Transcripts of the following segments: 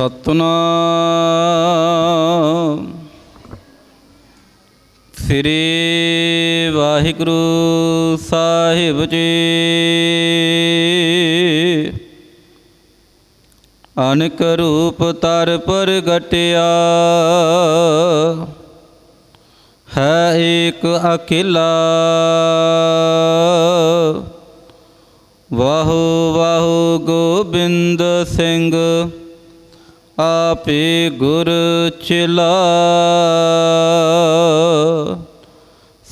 ਸਤਨਾਮ। ਸ੍ਰੀ ਵਾਹਿਗੁਰੂ ਸਾਹਿਬ ਜੀ। ਅਨਕ ਰੂਪ ਤਰ ਪ੍ਰਗਟਿਆ। ਹੈ ਏਕ ਅਕਿਲਾ ਵਾਹੋ ਵਾਹੋ ਗੋਬਿੰਦ ਸਿੰਘ। ਆਪੇ ਗੁਰ ਚਿਲਾ।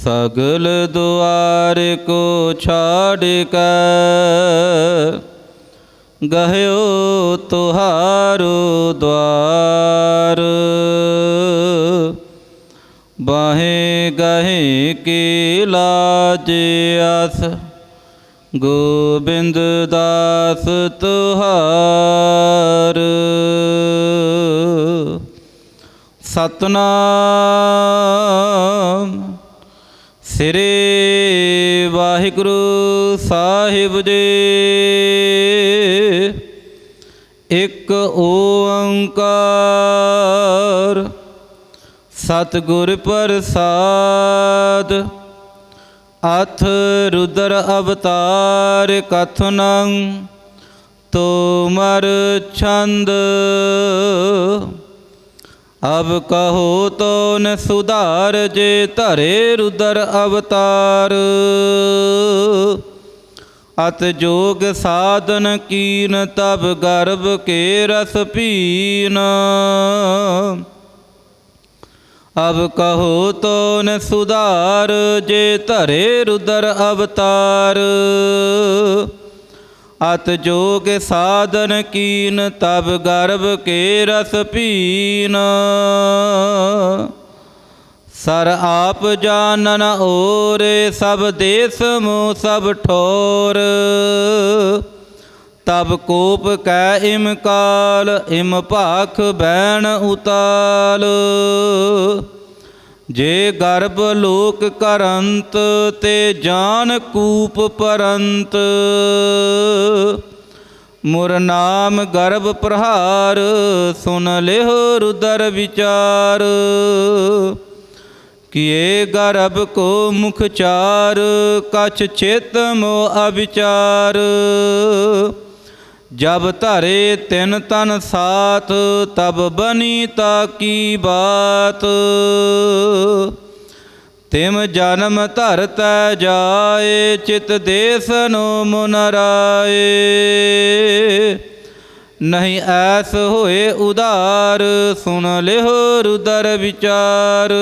ਸਗਲ ਦੁਆਰ ਕੋ ਛਾੜ ਕੇ। ਗਹਿਓ ਤੁਹਾਰੋ ਦਵਾਰ ਬਾਹੇ ਗਹੇ ਕੀ ਲਾਜ ਆਸ। ਗੋਬਿੰਦ ਦਾਸ ਤੁਹਾਰ। ਸਤਨਾਮ ਸ੍ਰੀ ਵਾਹਿਗੁਰੂ ਸਾਹਿਬ ਜੀ। ਇੱਕ ਓੰਕਾਰ ਸਤਿਗੁਰ ਪ੍ਰਸਾਦ ਅਥ ਰੁਦਰ ਅਵਤਾਰ ਕਥਨੰ ਤੋਮਰ ਛੰਦ। ਅਬ ਕਹੋ ਤੋ ਨ ਸੁਧਾਰ ਜੇ ਧਰੇ ਰੁਦਰ ਅਵਤਾਰ। ਅਤ ਜੋਗ ਸਾਧਨ ਕੀਨ ਤਬ ਗਰਭ ਕੇ ਰਸ ਪੀਨ। ਅਬ ਕਹੋ ਤੋਨ ਸੁਧਾਰ, ਜੇ ਧਰੇ ਰੁਦਰ ਅਵਤਾਰ। ਅਤ ਜੋਗ ਸਾਧਨ ਕੀਨ, ਤਬ ਗਰਭ ਕੇ ਰਸ ਪੀਨ। ਸਰ ਆਪ ਜਾਣਨ ਓਰੇ ਸਭ ਦੇਸ ਮੋ ਸਭ ਠੋਰ। ਤਬ ਕੋਪ ਕੈ ਇਮ ਕਾਲ, ਇਮ ਭਾਖ ਬੈਣ ਉਤਾਲ। ਜੇ ਗਰਭ ਲੋਕ ਕਰੰਤ, ਤੇ ਜਾਨ ਕੂਪ ਪਰੰਤ। ਮੁਰ ਨਾਮ ਗਰਭ ਪ੍ਰਹਾਰ, ਸੁਨ ਲਿਹੁ ਰੁਦਰ ਵਿਚਾਰ। ਕੀਏ ਗਰਭ ਕੋ ਮੁਖ ਚਾਰ, ਕਛ ਚਿਤ ਮੋ ਅਵਿਚਾਰ। ਜਬ ਧਰੇ ਤਿਨ ਤਨ ਸਾਥ, ਤਬ ਬਨੀ ਤਾ ਕੀ ਬਾਤ। ਤਿਮ ਜਨਮ ਧਰਤੈ ਜਾਏ, ਚਿਤ ਦੇਸਨੋ ਮੁਨ ਰਾਏ। ਨਹੀਂ ਐਸ ਹੋਏ ਉਦਾਰ ਸੁਣ ਲਿਹੁ ਰੁਦਰ ਵਿਚਾਰ।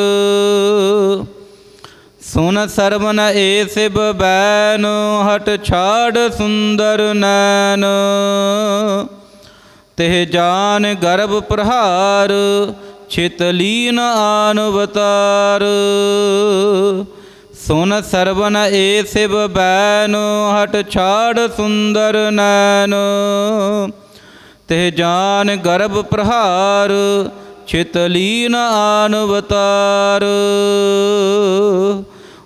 ਸੁਨ ਸਰਵਨ ਏ ਸਿਬ ਬੈਨ, ਹਟ ਛਾੜ ਸੁੰਦਰ ਨੈਨ। ਤੇ ਜਾਨ ਗਰਭ ਪ੍ਰਹਾਰ, ਛਿਤ ਲੀਨ ਆਨ ਅਵਤਾਰ। ਸੁਨ ਸਰਵਨ ਏ ਸਿਬ ਬੈਨ, ਹਟ ਛਾੜ ਸੁੰਦਰ ਨੈਨ। ਤੇ ਜਾਨ ਗਰਭ ਪ੍ਰਹਾਰ, ਛਿਤ ਲੀਨ ਆਨ ਅਵਤਾਰ।